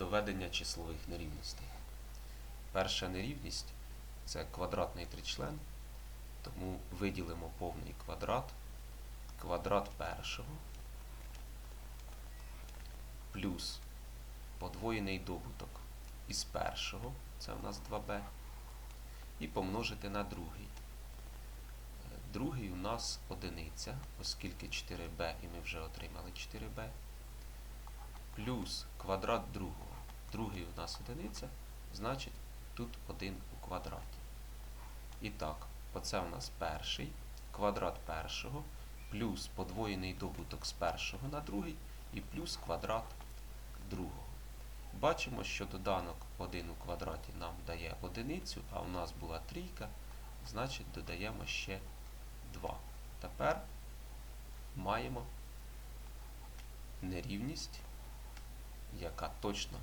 доведення числових нерівностей. Перша нерівність це квадратний тричлен, тому виділимо повний квадрат, квадрат першого плюс подвоєний добуток із першого, це у нас 2b, і помножити на другий. Другий у нас одиниця, оскільки 4b і ми вже отримали 4b, плюс квадрат другого. Другий у нас одиниця, значить тут 1 у квадраті. І так, оце у нас перший, квадрат першого, плюс подвоєний добуток з першого на другий, і плюс квадрат другого. Бачимо, що доданок 1 у квадраті нам дає одиницю, а у нас була трійка, значить додаємо ще 2. Тепер маємо нерівність, яка точно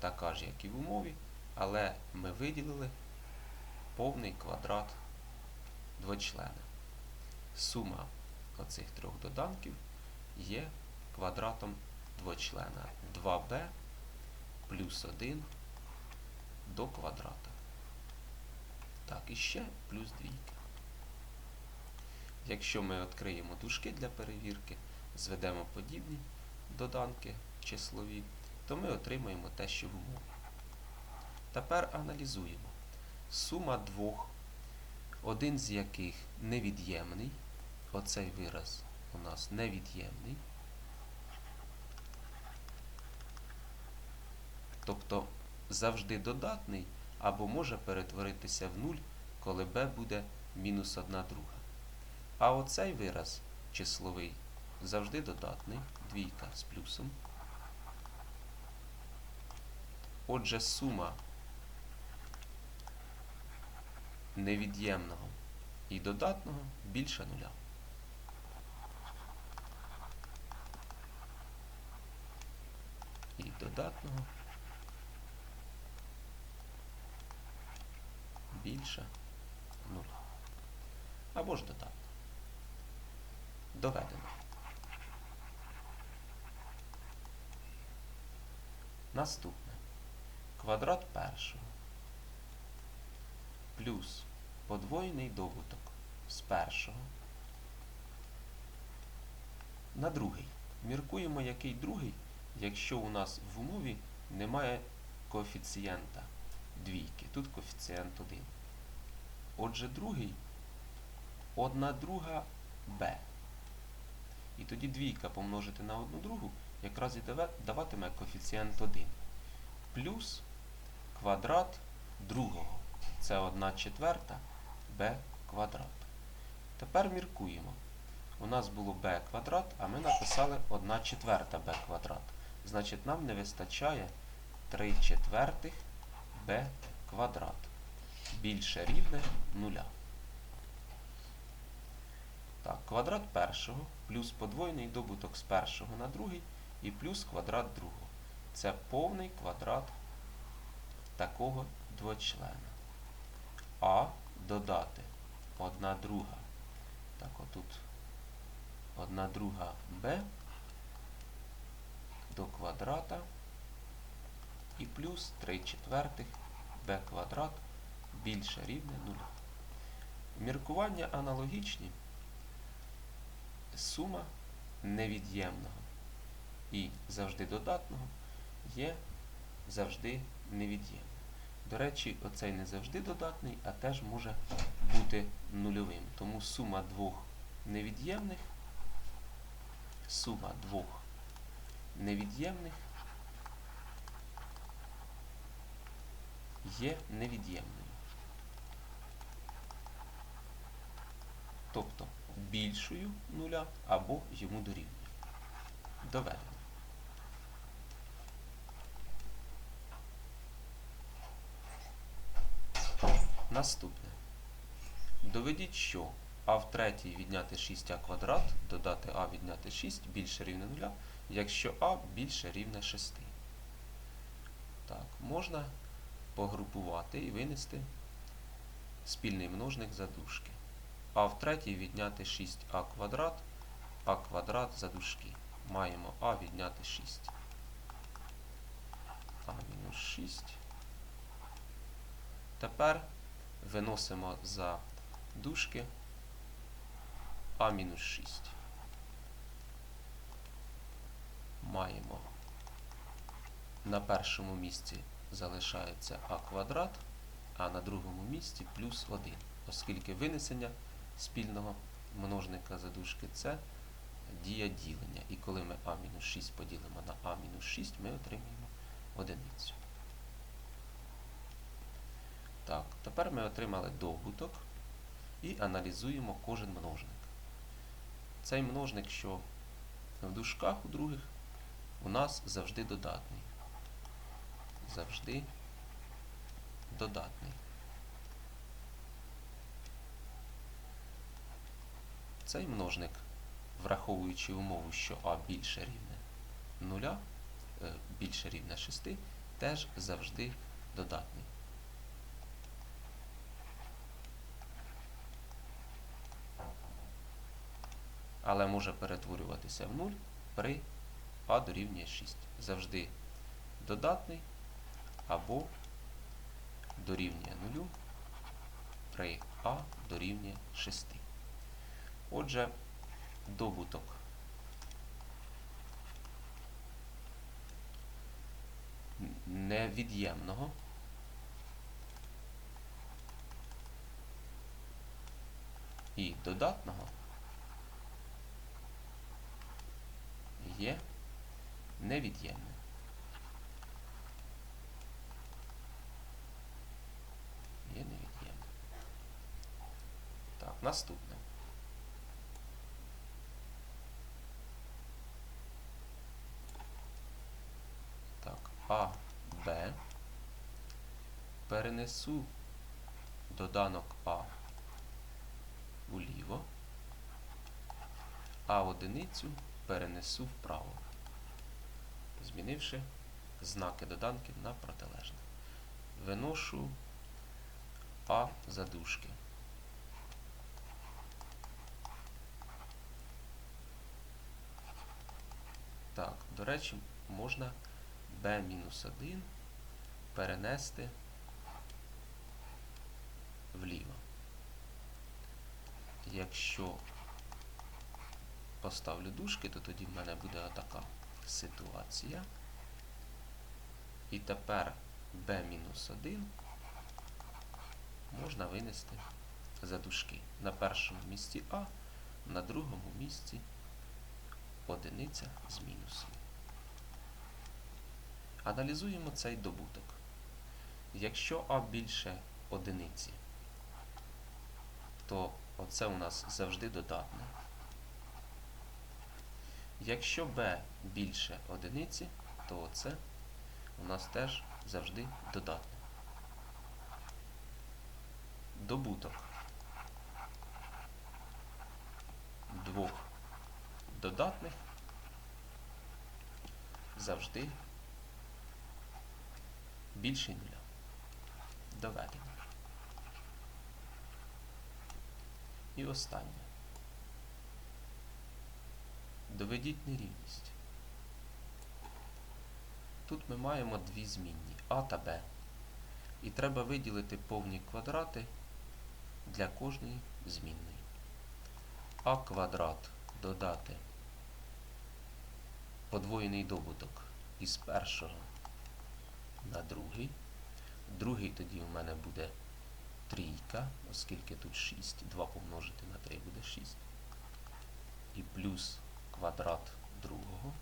така ж, як і в умові, але ми виділили повний квадрат двочлена. Сума оцих трьох доданків є квадратом двочлена 2b плюс 1 до квадрата. Так, і ще плюс двійка. Якщо ми відкриємо дужки для перевірки, зведемо подібні доданки числові, то ми отримаємо те, що умові. Тепер аналізуємо. Сума двох, один з яких невід'ємний, оцей вираз у нас невід'ємний. Тобто завжди додатний або може перетворитися в нуль, коли b буде мінус 1 друга. А оцей вираз числовий завжди додатний, двійка з плюсом. Отже, сума невід'ємного і додатного більше нуля. І додатного більше нуля. Або ж додатного. Доведено. Наступне. Квадрат першого плюс подвоєний добуток з першого на другий. Міркуємо, який другий, якщо у нас в умові немає коефіцієнта двійки. Тут коефіцієнт 1. Отже, другий 1 друга b. І тоді двійка помножити на одну другу якраз і даватиме коефіцієнт 1. Плюс квадрат другого. Це 1 четверта b квадрат. Тепер міркуємо. У нас було b квадрат, а ми написали 1 четверта b квадрат. Значить, нам не вистачає 3 четвертих b квадрат. Більше рівне нуля. Так, квадрат першого плюс подвоєний добуток з першого на другий і плюс квадрат другого. Це повний квадрат такого двочлена. А додати 1 друга. Так, отут 1 друга b до квадрата і плюс 3 четвертих b квадрат більше рівне 0. Міркування аналогічні. Сума невід'ємного і завжди додатного є завжди невід'ємним. До речі, оцей не завжди додатний, а теж може бути нульовим. Тому сума двох невід'ємних, сума двох невід'ємних є невід'ємною. Тобто більшою нуля або йому дорівнює. Доведено. Наступне. Доведіть, що а в третій відняти 6а квадрат, додати а відняти 6 більше рівне 0, якщо а більше рівне 6. Так, можна погрупувати і винести спільний множник за дужки. А в третій відняти 6а квадрат, а квадрат за дужки. Маємо а відняти 6. А мінус 6. Тепер виносимо за дужки А-6. Маємо на першому місці залишається а квадрат, а на другому місці плюс 1, оскільки винесення спільного множника за дужки це дія ділення. І коли ми а-6 поділимо на а-6, ми отримаємо одиницю. Так, тепер ми отримали добуток і аналізуємо кожен множник. Цей множник, що в дужках у других, у нас завжди додатний. Завжди додатний. Цей множник, враховуючи умову, що а більше рівне 0, е, більше рівне 6, теж завжди додатний. Але може перетворюватися в 0 при а дорівнює 6. Завжди додатний або дорівнює 0 при а дорівнює 6. Отже, добуток невід'ємного і додатного є невід'ємним. Є невід'ємним. Так, наступне. Так, А, Б. Перенесу доданок А уліво, а одиницю перенесу вправо, змінивши знаки доданків на протилежне. Виношу А за дужки. Так, до речі, можна b-1 перенести вліво. Якщо поставлю дужки, то тоді в мене буде така ситуація. І тепер b-1 можна винести за дужки. На першому місці А, на другому місці одиниця з мінусом. Аналізуємо цей добуток. Якщо А більше одиниці, то оце у нас завжди додатне. Якщо b більше одиниці, то оце у нас теж завжди додатне. Добуток двох додатних завжди більший нуля. Доведено. І останнє. Доведіть нерівність. Тут ми маємо дві змінні А та Б. І треба виділити повні квадрати для кожної змінної. А квадрат додати подвоєний добуток із першого на другий. Другий тоді у мене буде трійка, оскільки тут 6, 2 помножити на 3 буде 6. І плюс квадрат другого.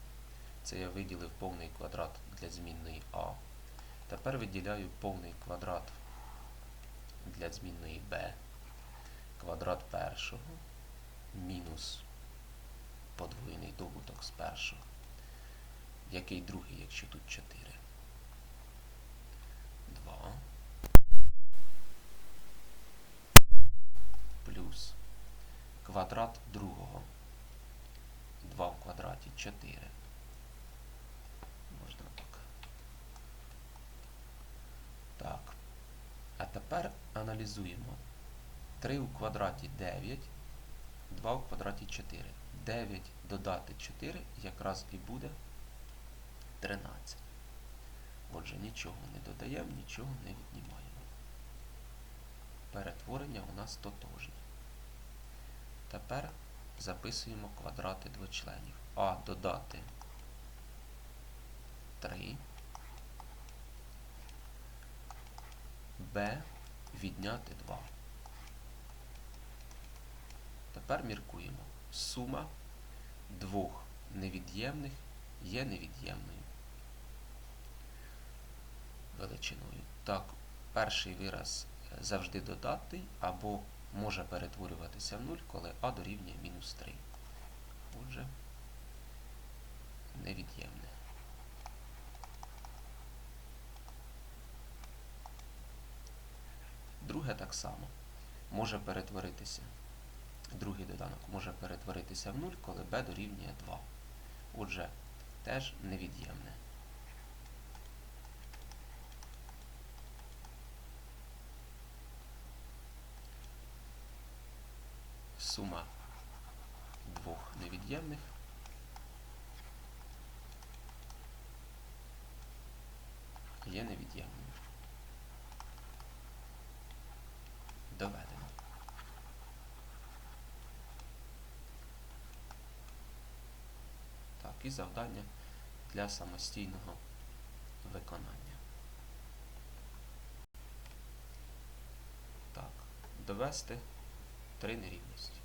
Це я виділив повний квадрат для змінної А. Тепер виділяю повний квадрат для змінної b. Квадрат першого мінус подвоєний добуток з першого. Який другий, якщо тут 4? 2 плюс квадрат другого. 2 в квадраті 4. Можна так. Так. А тепер аналізуємо. 3 у квадраті 9, 2 в квадраті 4. 9 додати 4 якраз і буде 13. Отже, Отже, нічого не додаємо, нічого не віднімаємо. Перетворення у нас тотожні. Тепер записуємо квадрати двочленів. А додати 3. Б відняти 2. Тепер міркуємо. Сума двох невід'ємних є невід'ємною величиною. Так, перший вираз завжди додатний або може перетворюватися в 0, коли а дорівнює мінус 3. Отже, невід'ємне. Друге так само може перетворитися. Другий доданок може перетворитися в 0, коли b дорівнює 2. Отже, теж невід'ємне. Сума двох невід'ємних є невід'ємною. Доведено. Так, і завдання для самостійного виконання. Так, довести три нерівності.